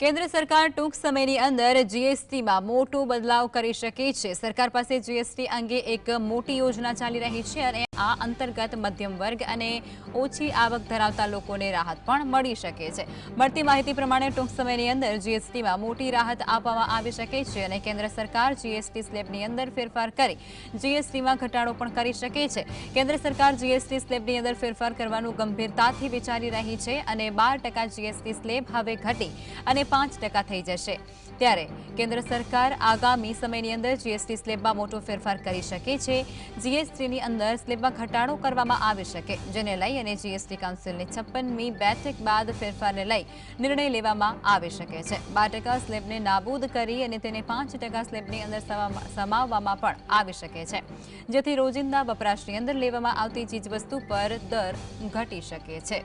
કેન્દ્ર સરકાર ટૂંક સમયની અંદર જીએસટીમાં મોટો બદલાવ કરી શકે છે. સરકાર પાસે જીએસટી અંગે એક મોટી યોજના ચાલી રહી છે અને આ અંતર્ગત મધ્યમ વર્ગ અને ઓછી આવક ધરાવતા લોકોને રાહત પણ મળી શકે છે. મળતી માહિતી પ્રમાણે ટૂંક સમયની અંદર જીએસટીમાં મોટી રાહત આપવામાં આવી શકે છે અને કેન્દ્ર સરકાર જીએસટી સ્લેબની અંદર ફેરફાર કરી જીએસટીમાં ઘટાડો પણ કરી શકે છે. કેન્દ્ર સરકાર જીએસટી સ્લેબની અંદર ફેરફાર કરવાનું ગંભીરતાથી વિચારી રહી છે અને બાર ટકા જીએસટી સ્લેબ હવે ઘટી અને પાંચ ટકા થઈ જશે. ત્યારે કેન્દ્ર સરકાર આગામી સમયની અંદર જીએસટી સ્લેબમાં મોટો ફેરફાર કરી શકે છે. જીએસટીની અંદર સ્લેબમાં ઘટાડો કરવામાં આવી શકે, જેને લઈ અને જીએસટી કાઉન્સિલની છપ્પનમી બેઠક બાદ ફેરફારને લઈ નિર્ણય લેવામાં આવી શકે છે. બાર ટકા સ્લેબને નાબૂદ કરી અને તેને પાંચ ટકા સ્લેબની અંદર સમાવવા- સમાવવામાં પણ આવી શકે છે. જેથી રોજિંદા વપરાશની અંદર લેવામાં આવતી ચીજવસ્તુ પર દર ઘટી શકે છે.